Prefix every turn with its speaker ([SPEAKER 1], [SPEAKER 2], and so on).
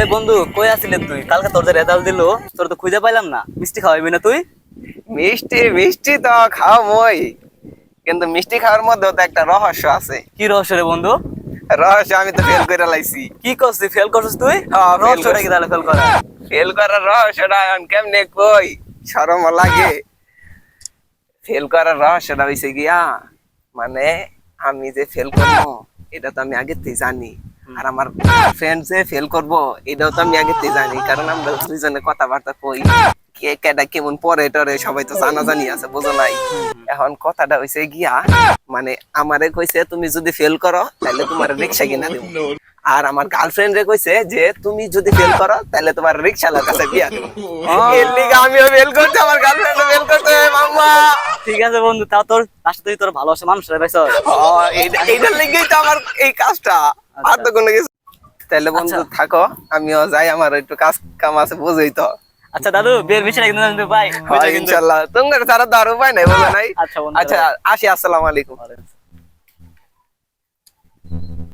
[SPEAKER 1] এ বন্ধু কই আছিলি তুই? কালকে তোর যে রেজাল্ট দিল তোর তো খুঁজে পাইলাম না। মিষ্টি খাওয়াবি না তুই?
[SPEAKER 2] মিষ্টি মিষ্টি তো খাও মই কিন্তু মিষ্টি খাওয়ার মধ্যেও তো একটা রহস্য আছে।
[SPEAKER 1] কি রহস্য রে বন্ধু?
[SPEAKER 2] রহস্য আমি তো ফেল করে লাইছি।
[SPEAKER 1] কি করছিস? ফেল করছিস তুই?
[SPEAKER 2] হ্যাঁ,
[SPEAKER 1] রহস্যটা কি তাহলে ফেল করা?
[SPEAKER 2] ফেল করার রহস্যটা এখন কেমনে কই? শরম লাগে। ফেল করার রহস্যটা হইছে গিয়া মানে আমি যে ফেল করব এটা তো আমি আগে থেকে জানি। আর আমার ফ্রেন্ড যে ফেল করব এটাও তো আমি আগে জানি কারণ আমরা দুইজনে কথাবার্তা কই। কে কেটা কেমন পরে টরে সবাই তো জানা জানি আছে বুঝো নাই। এখন কথাটা হইছে গিয়া মানে আমারে কইছে তুমি যদি ফেল করো তাহলে তোমার রিক্সা কিনা দেবো। আর আমার গার্লফ্রেন্ড রে কইছে যে তুমি যদি ফেল করো তাহলে তোমার রিক্সালার কাছে বিয়া দেবো। এর লিগে আমিও ফেল করতে আমার গার্লফ্রেন্ড ফেল করতে মাম্মা।
[SPEAKER 1] ঠিক আছে বন্ধু তাও তোর তুই তোর ভালোবাসা মানুষ রে পাইছ
[SPEAKER 2] ও, এইটা- এইটার লেগেই তো আমার এই কাজটা। আর তো কোনো কিছু তাহলে বন্ধু
[SPEAKER 1] আচ্ছা।
[SPEAKER 2] থাকো আমিও যাই আমার একটু কাজ কাম আছে বুঝই তো।
[SPEAKER 1] আচ্ছা দাদু বিয়ের বিষয়টা কিন্তু ভাই
[SPEAKER 2] হয়, ইনশাল্লাহ। তোমার ছাড়া তো আর উপায় নাই বলে নাই?
[SPEAKER 1] আচ্ছা
[SPEAKER 2] আচ্ছা আসি আসসালামু আলাইকুম।